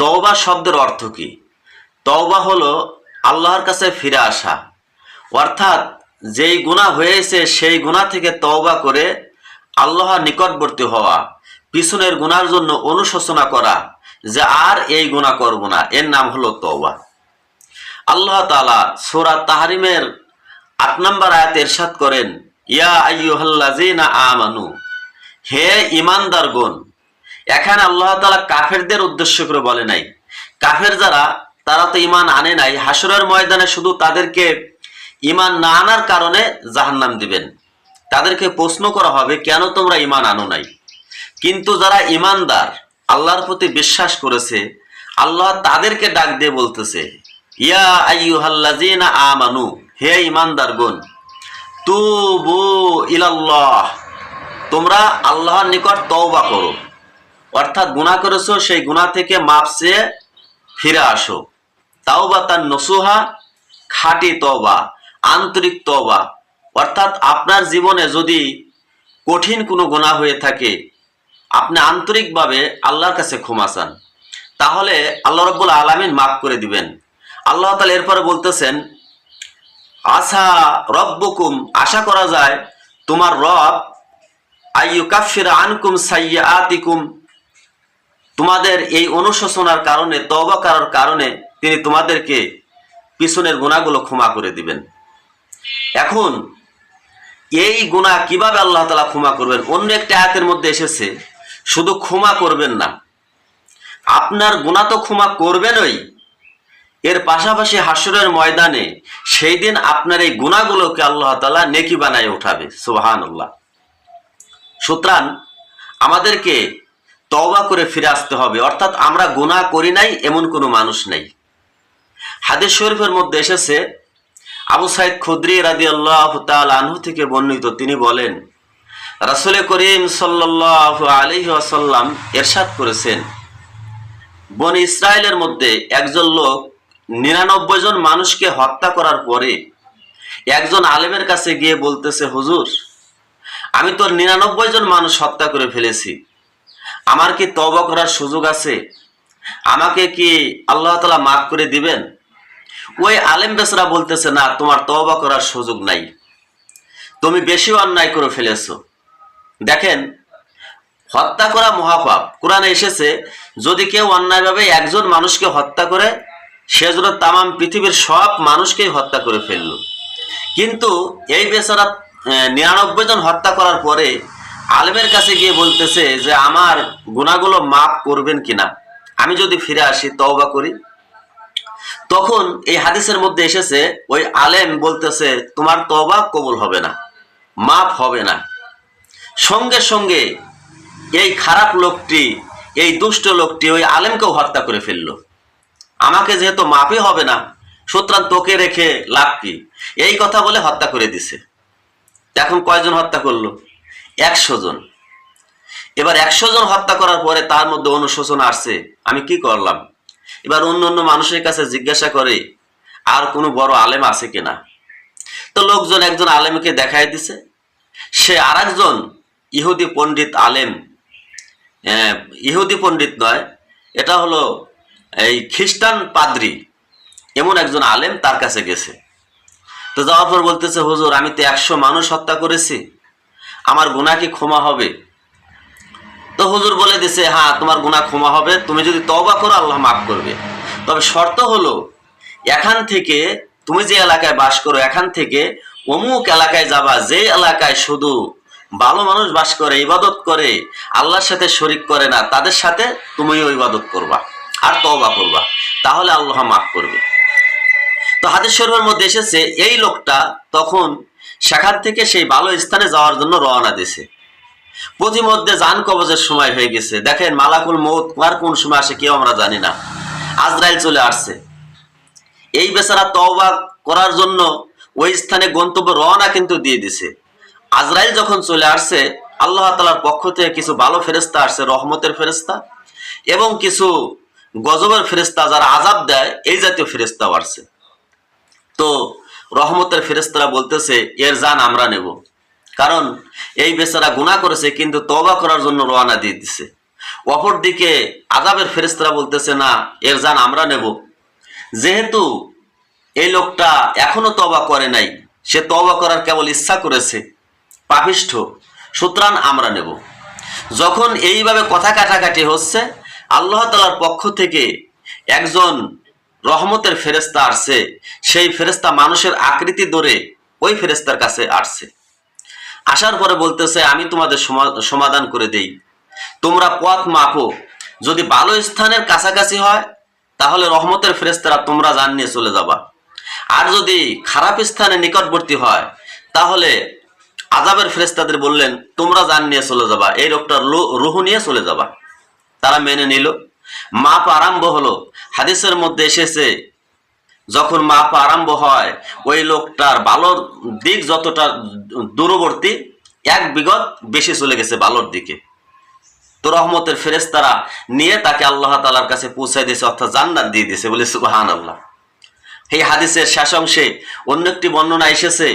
তওবা শব্দের অর্থ কি? তওবা হলো আল্লাহর কাছে ফিরে আসা। অর্থাৎ যেই গুণা হয়েছে, সেই গুণা থেকে তওবা করে আল্লাহর নিকটবর্তী হওয়া, পিছনের গুনার জন্য অনুশোচনা করা, যে আর এই গুণা করব না। এর নাম হলো তওবা। আল্লাহ তালা সোরা তাহারিমের আট নম্বর আয়াত এরশাদ করেন, ইয়া আইয়ুহাল্লাযীনা আমানু, হে ইমানদারগণ এখানে আল্লাহ তালা কাফেরদের উদ্দেশ্য করে বলে নাই। কাফের যারা, তারা তো ইমান আনে নাই। হাসরের ময়দানে শুধু তাদেরকে ইমান না আনার কারণে জাহান্নাম দিবেন। তাদেরকে প্রশ্ন করা হবে, কেন তোমরা ইমান আনো নাই? কিন্তু যারা ইমানদার আল্লাহর প্রতি বিশ্বাস করেছে, আল্লাহ তাদেরকে ডাক দিয়ে বলতেছে, ইয়া আইয়ুহাল্লাযীনা আমানু, হে ইমানদারগণ তুবু ইলাল্লাহ, তোমরা আল্লাহর নিকট তওবা করো। অর্থাৎ গুনাহ করেছ, সেই গুনাহ থেকে মাপ চেয়ে ফিরে আসো। তাও বা তার নসুহা, খাঁটি তওবা, আন্তরিক তবা অর্থাৎ আপনার জীবনে যদি কঠিন কোনো গুনাহ হয়ে থাকে, আপনি আন্তরিকভাবে আল্লাহর কাছে ক্ষমা চান। তাহলে আল্লাহ রব্বুল আলমিন মাফ করে দিবেন। আল্লাহ তালা এরপরে বলতেছেন, আশা রব্বকুম আশা করা যায়, তোমার রব আইয়ু কাফির আনকুম সাইয়া আতিকুম তোমাদের এই অনুশোচনার কারণে তবা করার কারণে তিনি তোমাদেরকে পিছনের গুণাগুলো ক্ষমা করে দিবেন। এখন, এই গুণা কীভাবে আল্লাহ তালা ক্ষমা করবেন? অন্য একটা আয়াতের মধ্যে এসেছে, শুধু ক্ষমা করবেন না। আপনার গুণা তো ক্ষমা করবেনই। এর পাশাপাশি হাসরের ময়দানে সেই দিন আপনার এই গুণাগুলোকে আল্লাহ তালা নেকি বানায় উঠাবে। সুবাহান সুতরাং আমাদেরকে তওবা করে ফিরে আসতে হবে। অর্থাৎ আমরা গুনাহ করি নাই, এমন কোনো মানুষ নাই। হাদিস শরীফের মধ্যে এসেছে, আবু সাইদ খুদ্রি রাদি আল্লাহ আনহু থেকে বর্ণিত, তিনি বলেন, রাসুল করিম সাল্লাহ আলহি আসাল্লাম এরশাদ করেছেন, বন ইসরায়েলের মধ্যে একজন লোক নিরানব্বই জন মানুষকে হত্যা করার পরে একজন আলেমের কাছে গিয়ে বলতেছে, হুজুর, আমি তো নিরানব্বই জন মানুষ হত্যা করে ফেলেছি। আমার কি তবা করার সুযোগ আছে? আমাকে কি আল্লাহ তালা মাফ করে দিবেন? ওই আলেম বেসরা বলতেছে, না, তোমার তবা করার সুযোগ নাই। তুমি বেশি অন্যায় করে ফেলেছো। দেখেন, হত্যা করা মহাপাপ। কোরআনে এসেছে, যদি কেউ অন্যায়ভাবে একজন মানুষকে হত্যা করে, সে যেন তামাম পৃথিবীর সব মানুষকেই হত্যা করে ফেলল। কিন্তু এই বেচারা নিরানব্বই জন হত্যা করার পরে আলেমের কাছে গিয়ে বলতেছে যে, আমার গুণাগুলো মাফ করবেন কিনা? আমি যদি ফিরে আসি, তওবা করি। তখন এই হাদিসের মধ্যে এসেছে, ওই আলেম বলতেছে, তোমার তওবা কবুল হবে না, মাফ হবে না। সঙ্গে সঙ্গে এই খারাপ লোকটি, এই দুষ্ট লোকটি ওই আলেমকেও হত্যা করে ফেলল। আমাকে যেহেতু মাফই হবে না, সুতরাং তোকে রেখে লাভ কি? এই কথা বলে হত্যা করে দিছে। এখন কয়জন হত্যা করল? একশো জন। এবার একশো জন হত্যা করার পরে তার মধ্যে অনুশোচনা আসছে। আমি কি করলাম? এবার অন্য অন্য মানুষের কাছে জিজ্ঞাসা করে, আর কোনো বড় আলেম আছে কিনা? তো লোকজন একজন আলেমকে দেখাই দিছে। সে আর একজন ইহুদি পণ্ডিত আলেম। ইহুদি পণ্ডিত নয়, এটা হলো এই খ্রিস্টান পাদ্রি। এমন একজন আলেম তার কাছে গেছে। তো যাওয়ার পর বলতেছে, হুজুর, আমি তো একশো মানুষ হত্যা করেছি। আমার গুণা কি ক্ষমা হবে? তো হুজুর বলে দিছে হ্যাঁ তোমার গুণা ক্ষমা হবে, তুমি যদি তওবা করো, আল্লাহ মাফ করবে। তবে শর্ত হলো, এখান থেকে তুমি যে এলাকায় বাস করো, এখান থেকে অমুক এলাকায় যাবা, যে এলাকায় শুধু ভালো মানুষ বাস করে, ইবাদত করে, আল্লাহর সাথে শরিক করে না, তাদের সাথে তুমিও ইবাদত করবা আর তবা করবা, তাহলে আল্লাহ মাফ করবে। তো হাদিস শরীফের মধ্যে এসেছে, এই লোকটা তখন সেখান থেকে সেই ভালো স্থানে যাওয়ার জন্য রওনা দিছে প্রতিমধ্যে যান কবজের সময় হয়ে গেছে। দেখেন, মালাকুল মৌত কার কোন সময় আসে কেউ আমরা জানি না। আজরাইল চলে আসছে। এই বেচারা তওবা করার জন্য ওই স্থানে গন্তব্য রওনা কিন্তু দিয়ে দিছে। আজরাইল যখন চলে আসছে, আল্লাহ তালার পক্ষ থেকে কিছু ভালো ফেরেস্তা আসছে, রহমতের ফেরেস্তা এবং কিছু গজবের ফেরেস্তা যারা আজাব দেয়, এই জাতীয় ফেরেস্তাও আসছে। তো রহমতের ফেরেস্তারা বলতেছে, এর জান আমরা নেব। কারণ এই বেচারা গুণা করেছে, কিন্তু তবা করার জন্য রওনা দিয়ে দিছে। অপরদিকে আজাবের ফেরেস্তারা বলতেছে, না, এর জান আমরা নেব। যেহেতু এই লোকটা এখনও তবা করে নাই, সে তবা করার কেবল ইচ্ছা করেছে, পাপিষ্ঠ, সুতরাং আমরা নেব। যখন এইভাবে কথা কাটাকাটি হচ্ছে, আল্লাহ তালার পক্ষ থেকে একজন রহমতের ফেরেস্তা আসছে। সেই ফেরেস্তা মানুষের আকৃতি ধরে ওই ফেরেস্তার কাছে আসছে। আসার পরে বলতেছে, আমি তোমাদের সমা- সমাধান করে দেই। তোমরা পথ মাপো। যদি ভালো স্থানের কাছাকাছি হয়, তাহলে রহমতের ফেরেস্তারা তোমরা জান নিয়ে চলে যাবা। আর যদি খারাপ স্থানে নিকটবর্তী হয়, তাহলে আজাবের ফেরেস্তাদের বললেন, তোমরা জান নিয়ে চলে যাবা। এই লু- রুহ নিয়ে চলে যাবা। তারা মেনে নিল। মাপ আরম্ভ হলো। হাদিসের মধ্যে এসেছে, যখন মাপ আরম্ভ হয়, ওই লোকটার ভালোর দিক যতটা দূরবর্তী, এক বিগত বেশি চলে গেছে ভালোর দিকে। তো রহমতের ফেরেস্তারা নিয়ে তাকে আল্লাহ তালার কাছে পৌঁছায় দিয়েছে, অর্থাৎ জান্নাত দিয়ে দিয়েছে বলে সুবাহান আল্লাহ এই হাদিসের শেষ অংশে অন্য একটি বর্ণনা এসেছে,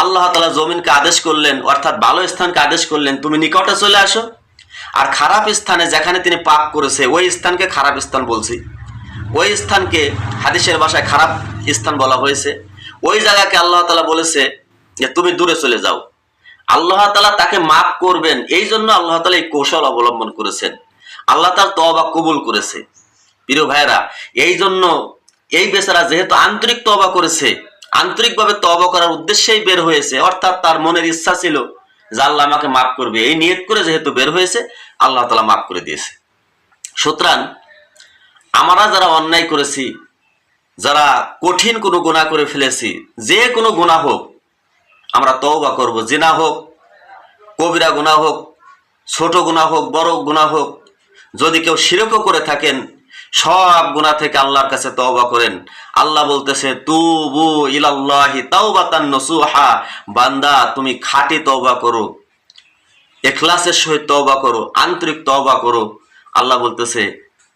আল্লাহ তালা জমিনকে আদেশ করলেন, অর্থাৎ ভালো স্থানকে আদেশ করলেন, তুমি নিকটে চলে আসো। আর খারাপ স্থানে যেখানে তিনি পাপ করেছে, ওই স্থানকে খারাপ স্থান বলছি। ওই স্থানকে হাদিসের ভাষায় খারাপ স্থান বলা হয়েছে। ওই জায়গাকে আল্লাহ তালা বলেছে যে, তুমি দূরে চলে যাও। আল্লাহ তালা তাকে মাফ করবেন, এই জন্য আল্লাহ তালা এই কৌশল অবলম্বন করেছেন। আল্লাহ তার তবা কবুল করেছে। প্রিয় ভাইরা এই জন্য এই বেচারা যেহেতু আন্তরিক তবা করেছে, আন্তরিকভাবে তবা করার উদ্দেশ্যেই বের হয়েছে, অর্থাৎ তার মনের ইচ্ছা ছিল যে আল্লাহ আমাকে মাফ করবে। এই নিয়ত করে যেহেতু বের হয়েছে, আল্লাহ তালা মাফ করে দিয়েছে। সুতরাং আমরা যারা অন্যায় করেছি, যারা কঠিন কোনো গুণা করে ফেলেছি, যে কোনো গুণা হোক, আমরা তওবা করব। জিনা হোক, কবিরা গুণা হোক, ছোট গুণা হোক, বড় গুণা হোক, যদি কেউ শিরকও করে থাকেন সব গুণা থেকে আল্লাহর কাছে তওবা করেন। আল্লাহ বলতেছে, তুবু ইলাল্লাহি তাওবাতান নসুহা। বান্দা, তুমি খাঁটি তওবা করো, এখলাসের সহিত তওবা করো, আন্তরিক তওবা করো। আল্লাহ বলতেছে,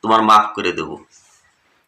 তোমার মাফ করে দেবো।